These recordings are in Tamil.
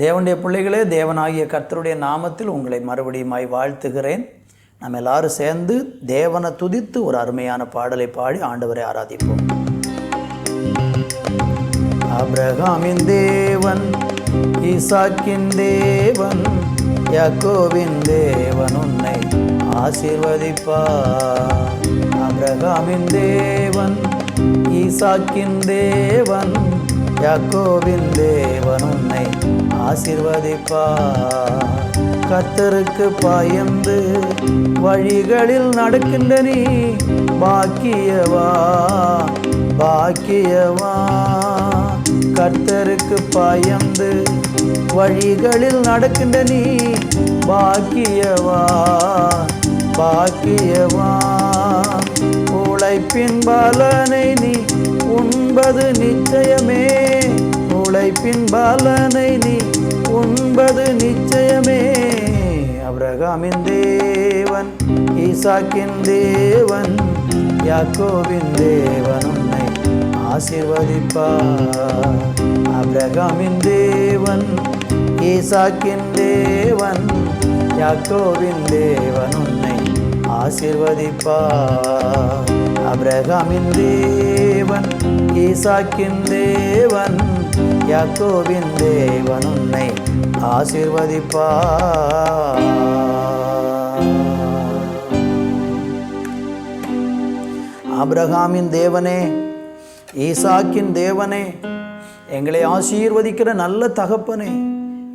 தேவனுடைய பிள்ளைகளே தேவனாகிய கர்த்தருடைய நாமத்தில் உங்களை மறுபடியுமாய் வாழ்த்துகிறேன். நம்ம எல்லாரும் சேர்ந்து தேவனை துதித்து ஒரு அருமையான பாடலை பாடி ஆண்டவரை ஆராதிப்போம். அப்ரஹாமின் தேவன் ஈசாக்கின் தேவன் யக்கோவின் தேவன் உன்னை ஆசீர்வதிப்பா அப்ரஹாமின் தேவன் ஈசாக்கின் தேவன் யாக்கோவின் தேவன் உன்னை ஆசீர்வதிப்பார். கர்த்தருக்கு பயந்து வழிகளில் நடக்கின்ற நீ பாக்கியவா? பாக்கியவா? கர்த்தருக்கு பாயந்து வழிகளில் நடக்கின்ற நீ பாக்கியவா? பாக்கியவா? உழைப்பின் பலனை நீ உண்பது நிச்சயமே. உழைப்பின் பலனை நீ உண்பது நிச்சயமே. அப்ரகாமின் தேவன் ஈசாக்கின் தேவன் யாக்கோவின் தேவன் உன்னை ஆசிர்வதிப்பார். அப்ரகாமின் தேவன் ஈசாக்கின் தேவன் யாக்கோவின் தேவன் உன்னை ஆசிர்வதிப்பார். அப்ரகாமின் தேவன் ஈசாக்கின் தேவன் யாக்கோவின் தேவன் உன்னை ஆசிர்வதிப்பா ஆபிரகாமின் தேவனே ஈசாக்கின் தேவனே எங்களை ஆசீர்வதிக்கிற நல்ல தகப்பனே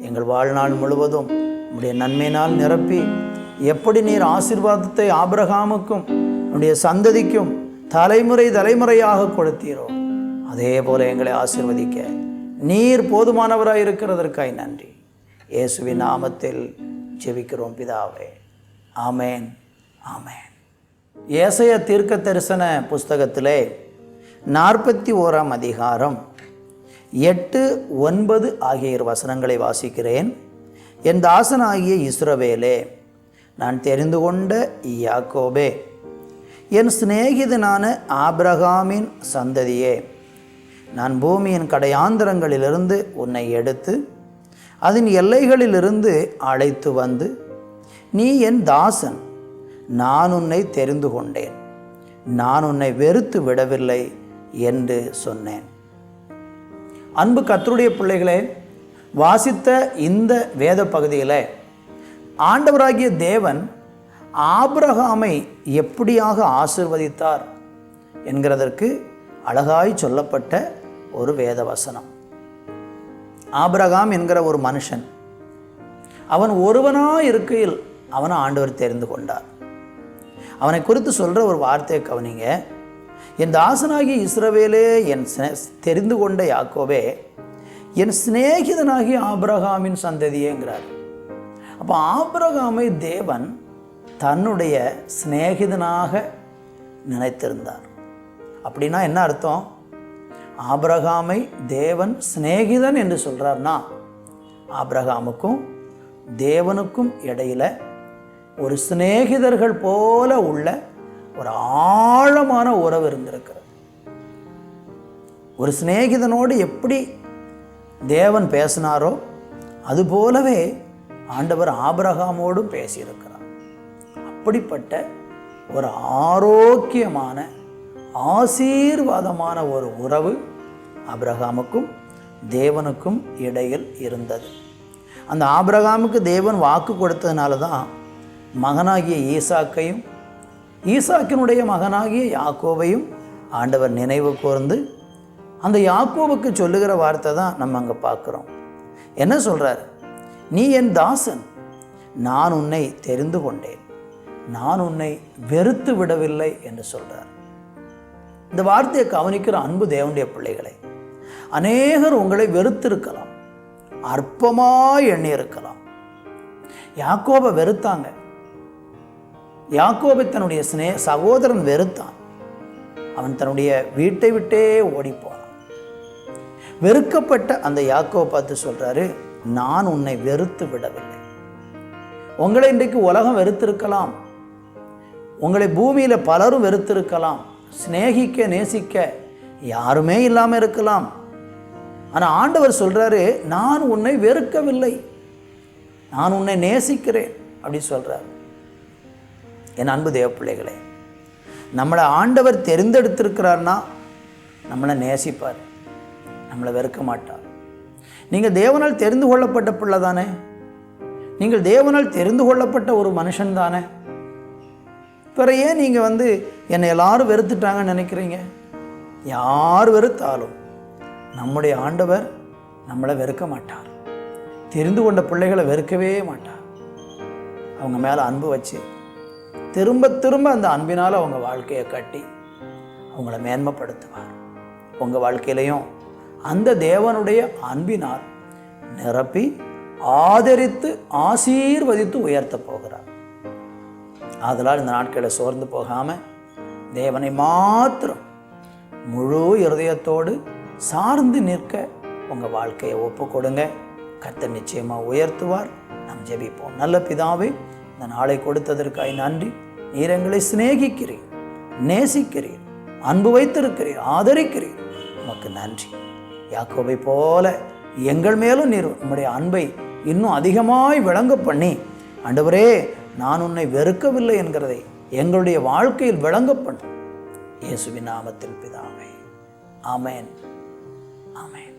எங்கள் வாழ்நாள் முழுவதும் உடைய நன்மையினால் நிரப்பி எப்படி நீர் ஆசிர்வாதத்தை ஆபிரகாமுக்கும் உன்னுடைய சந்ததிக்கும் தலைமுறை தலைமுறையாக கொடுத்தீரோ அதே போல எங்களை ஆசிர்வதிக்க. நீர் போதுமானவராக இருக்கிறதற்காய் நன்றி. இயேசுவின் நாமத்தில் ஜெபிக்கிறோம் பிதாவே. ஆமேன். ஆமேன். ஏசைய தீர்க்க தரிசன புஸ்தகத்திலே நாற்பத்தி ஓராம் அதிகாரம் எட்டு ஒன்பது ஆகிய வசனங்களை வாசிக்கிறேன். என் தாசனாகிய இஸ்ரவேலே நான் தெரிந்து கொண்ட யாக்கோபே என் சிநேகிதனான ஆப்ரஹாமின் சந்ததியே நான் பூமியின் கடையாந்திரங்களிலிருந்து உன்னை எடுத்து அதன் எல்லைகளிலிருந்து அழைத்து வந்து நீ என் தாசன் நான் உன்னை தெரிந்து கொண்டேன். நான் உன்னை வெறுத்து விடவில்லை என்று சொன்னேன். அன்பு கத்தருடைய பிள்ளைகளே வாசித்த இந்த வேத பகுதியில் ஆண்டவராகிய தேவன் ஆபிரகாமை எப்படியாக ஆசிர்வதித்தார் என்கிறதற்கு அழகாய் சொல்லப்பட்ட ஒரு வேத வசனம் ஆபிரகாம் என்கிற ஒரு மனுஷன் அவன் ஒருவனாக இருக்கையில் அவனை ஆண்டவர் தெரிந்து கொண்டார். அவனை குறித்து சொல்கிற ஒரு வார்த்தையை கவனிங்க. என் தாசனாகிய இஸ்ரவேலே என் தெரிந்து கொண்ட யாக்கோவே என் சிநேகிதனாகிய ஆபிரகாமின் சந்ததியேங்கிறார் அப்போ ஆபிரகாமை தேவன் தன்னுடைய சிநேகிதனாக நினைத்திருந்தார். அப்படின்னா என்ன அர்த்தம்? ஆபிரகாமை தேவன் சிநேகிதன் என்று சொல்கிறார்னா ஆபிரகாமுக்கும் தேவனுக்கும் இடையில் ஒரு சிநேகிதர்கள் போல உள்ள ஒரு ஆழமான உறவு இருந்திருக்கிறது. ஒரு சிநேகிதனோடு எப்படி தேவன் பேசினாரோ அதுபோலவே ஆண்டவர் ஆபிரகாமோடும் பேசியிருக்கிறார். அப்படிப்பட்ட ஒரு ஆரோக்கியமான ஆசீர்வாதமான ஒரு உறவு அப்ரஹாமுக்கும் தேவனுக்கும் இடையில் இருந்தது. அந்த ஆபிரகாமுக்கு தேவன் வாக்கு கொடுத்ததுனால தான் மகனாகிய ஈசாக்கையும் ஈசாக்கினுடைய மகனாகிய யாக்கோவையும் ஆண்டவர் நினைவு கூர்ந்து அந்த யாக்கோவுக்கு சொல்லுகிற வார்த்தை தான் நம்ம அங்கே பார்க்குறோம். என்ன சொல்கிறார் நீ என் தாசன் நான் உன்னை தெரிந்து கொண்டேன். நான் உன்னை வெறுத்து விடவில்லை என்று சொல்கிறார் இந்த வார்த்தையை கவனிக்கிற அன்பு தேவனுடைய பிள்ளைகளை அநேகர் உங்களை வெறுத்திருக்கலாம் அற்பமாய் எண்ணி இருக்கலாம் யாக்கோபை வெறுத்தாங்க. யாக்கோபை தன்னுடைய ஸ்னே சகோதரன் வெறுத்தான். அவன் தன்னுடைய வீட்டை விட்டே ஓடிப்போனான். வெறுக்கப்பட்ட அந்த யாக்கோவை பார்த்து சொல்றாரு நான் உன்னை வெறுத்து விடவில்லை. உங்களை இன்றைக்கு உலகம் வெறுத்திருக்கலாம். உங்களை பூமியில் பலரும் வெறுத்திருக்கலாம். சிநேகிக்க நேசிக்க யாருமே இல்லாமல் இருக்கலாம். ஆனால் ஆண்டவர் சொல்கிறாரு நான் உன்னை வெறுக்கவில்லை. நான் உன்னை நேசிக்கிறேன். அப்படி சொல்கிறார் என் அன்பு தேவ பிள்ளைகளே நம்மளை ஆண்டவர் தெரிந்தெடுத்திருக்கிறார்னா நம்மளை நேசிப்பார். நம்மளை வெறுக்க மாட்டார். நீங்கள் தேவனால் தெரிந்து கொள்ளப்பட்ட பிள்ளை தானே? நீங்கள் தேவனால் தெரிந்து கொள்ளப்பட்ட ஒரு மனுஷன் தானே? பிற ஏன் நீங்கள் வந்து என்னை எல்லாரும் வெறுத்துட்டாங்கன்னு நினைக்கிறீங்க? யார் வெறுத்தாலும் நம்முடைய ஆண்டவர் நம்மளை வெறுக்க மாட்டார். தெரிந்து கொண்ட பிள்ளைகளை வெறுக்கவே மாட்டார். அவங்க மேலே அன்பு வச்சு திரும்ப திரும்ப அந்த அன்பினால் அவங்க வாழ்க்கையை கட்டி அவங்கள மேன்மைப்படுத்துவார். உங்கள் வாழ்க்கையிலையும் அந்த தேவனுடைய அன்பினால் நிரப்பி ஆதரித்து ஆசீர்வதித்து உயர்த்த போகிறார். அதனால் இந்த நாட்களில் சோர்ந்து போகாமல் தேவனை மாத்திரம் முழு இருதயத்தோடு சார்ந்து நிற்க உங்கள் வாழ்க்கையை ஒப்பு கொடுங்க கத்த நிச்சயமாக உயர்த்துவார். நாம் ஜெபிப்போம். நல்ல பிதாவே இந்த நாளை கொடுத்ததற்காய் நன்றி. நீர் எங்களை சிநேகிக்கிறீர் நேசிக்கிறீர் அன்பு வைத்திருக்கிறீர் ஆதரிக்கிறீர். உமக்கு நன்றி. யாக்கோபை போல எங்கள் மேலும் நீர் உம்முடைய அன்பை இன்னும் அதிகமாய் விளங்க பண்ணி ஆண்டவரே நான் உன்னை வெறுக்கவில்லை என்கிறதை எங்களுடைய வாழ்க்கையில் விளங்கப்படும். இயேசுவின் நாமத்தில் பிதாவே. ஆமேன். ஆமேன்.